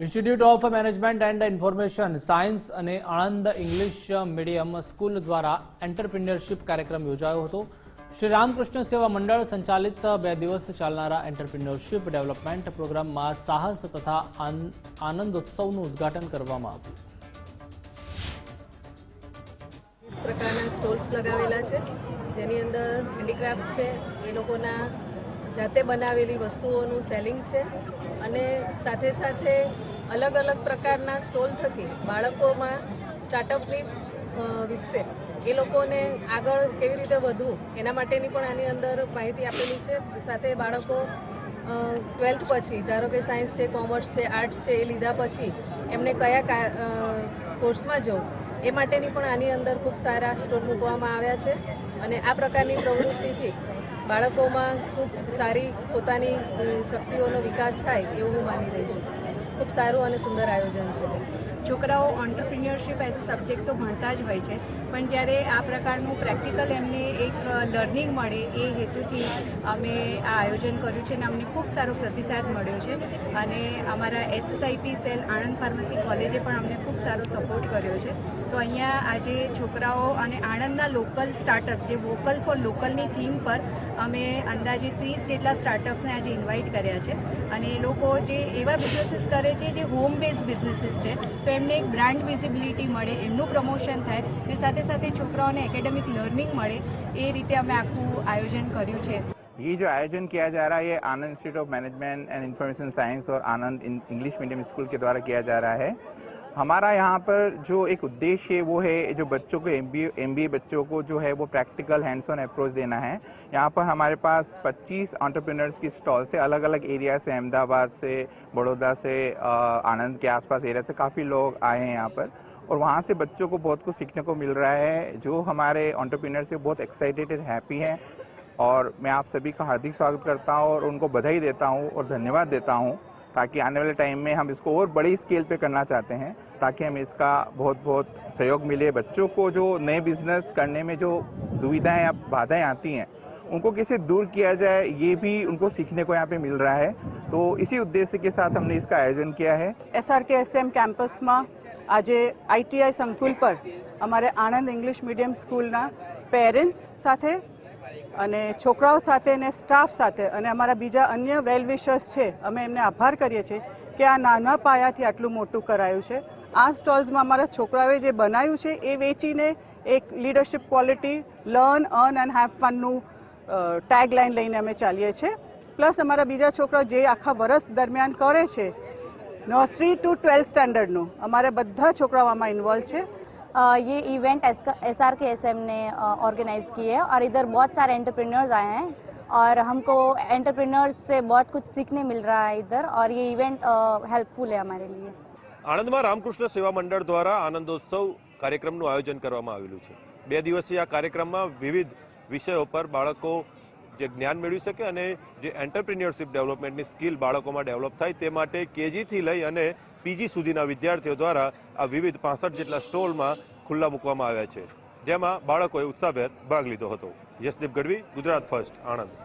Institute of management and information science અને Anand English medium school દ્વારા એન્ટરપ્રિન્યરશિપ કાર્યક્રમ યોજાયો હતો. શ્રી રામકૃષ્ણ સેવા મંડળ સંચાલિત બે દિવસ ચાલનારા એન્ટરપ્રિન્યોરશિપ ડેવલપમેન્ટ પ્રોગ્રામમાં સાહસ તથા આન- આનંદ ઉત્સવનું ઉદ્ઘાટન કરવામાં આવ્યું. પ્રકારના સ્ટોલ્સ લગાવેલા છે. જેની અંદર હેન્ડીક્રાફ્ટ છે, એ લોકોના જાતે બનાવેલી વસ્તુઓનું સેલિંગ છે. અને સાથે સાથે અલગ અલગ પ્રકારના સ્ટોલ થકી બાળકોમાં સ્ટાર્ટઅપની વિકસે. એ લોકોને આગળ કેવી રીતે વધવું, એના માટેની પણ આની અંદર માહિતી આપેલી છે. સાથે બાળકો ટ્વેલ્થ પછી, ધારો કે સાયન્સ છે કોમર્સ છે આર્ટ્સ છે, એ લીધા પછી એમને કયા કોર્સમાં જવું, એ માટેની પણ આની અંદર ખૂબ સારા સ્ટોર મૂકવામાં આવ્યા છે. અને આ પ્રકારની પ્રવૃત્તિથી બાળકોમાં ખૂબ સારી પોતાની શક્તિઓનો વિકાસ થાય, એવું હું માની રહી છું. ખૂબ સારું અને સુંદર આયોજન છે. છોકરાઓ ઓન્ટરપ્રિન્યોરશિપ એઝ અ સબ્જેક્ટ તો ભણતા જ હોય છે, પણ જ્યારે આ પ્રકારનું પ્રેક્ટિકલ એમને એક લર્નિંગ મળે એ હેતુથી અમે આ આયોજન કર્યું છે અને અમને ખૂબ સારો પ્રતિસાદ મળ્યો છે. અને અમારા એસએસઆઈપી સેલ આણંદ ફાર્મસી કોલેજે પણ અમને ખૂબ સારો સપોર્ટ કર્યો છે. તો અહીંયા આજે છોકરાઓ અને આણંદના લોકલ સ્ટાર્ટઅપ્સ જે વોકલ ફોર લોકલની થીમ પર અમે અંદાજે ત્રીસ જેટલા સ્ટાર્ટઅપ્સને આજે ઇન્વાઇટ કર્યા છે. અને એ લોકો જે એવા બિઝનેસીસ કરે છે જે હોમ બેઝ બિઝનેસીસ છે તો એમને એક બ્રાન્ડ વિઝિબિલિટી મળે એમનું પ્રમોશન થાય ને સાથે સાથે છોકરાઓને એકેડેમિક લર્નિંગ મળે એ રીતે અમે આખું આયોજન કર્યું છે ये जो आयोजन किया जा रहा है ये Anand institute of management and information science और आनंद इंग्लिश मीडियम स्कूल के द्वारा किया जा रहा है हमारा यहाँ पर जो एक उद्देश्य है, वो है जो बच्चों को एम बी बच्चों को जो है वो प्रैक्टिकल हैंड्स ऑन अप्रोच देना है। यहाँ पर हमारे पास 25 ऑन्टरप्रिनर्स की स्टॉल से अलग अलग एरिया से, अहमदाबाद से, बड़ौदा से आनंद के आसपास एरिया से काफ़ी लोग आए हैं यहाँ पर। और वहाँ से बच्चों को बहुत कुछ सीखने को मिल रहा है। जो हमारे ऑन्टरप्रिनर से बहुत एक्साइटेड एंड हैप्पी हैं। और मैं आप सभी का हार्दिक स्वागत करता हूँ और उनको बधाई देता हूँ और धन्यवाद देता हूँ। ताकि आने वाले टाइम में हम इसको और बड़ी स्केल पे करना चाहते हैं ताकि हमें इसका बहुत बहुत सहयोग मिले बच्चों को जो नए बिजनेस करने में जो दुविधाएं या बाधाएं आती हैं उनको कैसे दूर किया जाए ये भी उनको सीखने को यहाँ पे मिल रहा है तो इसी उद्देश्य के साथ हमने इसका आयोजन किया है એસઆરકે એસએમ કેમ્પસમાં આજે આઈટીઆઈ સંકુલ પર અમારે આણંદ ઇંગ્લિશ મીડિયમ સ્કૂલના પેરેન્ટ્સ સાથે અને છોકરાઓ સાથે અને સ્ટાફ સાથે અને અમારા બીજા અન્ય વેલ વિશર્સ છે, અમે એમને આભાર કરીએ છીએ કે આ નાના પાયાથી આટલું મોટું કરાયું છે. આ સ્ટોલ્સમાં અમારા છોકરાઓએ જે બનાવ્યું છે, એ વેચીને એક leadership quality learn earn and have ફનનું tagline લઈને અમે ચાલીએ છીએ. પ્લસ અમારા બીજા છોકરાઓ જે આખા વર્ષ દરમિયાન કરે છે નર્સરી ટુ ટ્વેલ્થ સ્ટાન્ડર્ડનું અમારા બધા છોકરાઓ આમાં ઇન્વોલ્વ છે. ये event S R K S M ने ऑर्गेनाइज की है और इधर बहुत सारे एंटरप्रेन्योर्स आए हैं और हमको एंटरप्रेन्योर्स से बहुत कुछ सीखने मिल रहा है इधर और ये इवेंट हेल्पफुल है हमारे लिए આણંદમાં રામકૃષ્ણ સેવા મંડળ દ્વારા આનંદોત્સવ કાર્યક્રમનું આયોજન કરવામાં આવેલું છે બે દિવસીય આ કાર્યક્રમમાં વિવિધ વિષયો પર બાળકો જે જ્ઞાન મેળવી શકે અને જે એન્ટરપ્રિન્યોરશિપ ડેવલપમેન્ટની સ્કિલ બાળકોમાં ડેવલપ થાય તે માટે કેજીથી લઈ અને પીજી સુધીના વિદ્યાર્થીઓ દ્વારા આ વિવિધ પાસઠ જેટલા સ્ટોલમાં ખુલ્લા મૂકવામાં આવ્યા છે. જેમાં બાળકોએ ઉત્સાહભેર ભાગ લીધો હતો. યશદીપ ગઢવી, ગુજરાત ફર્સ્ટ આણંદ.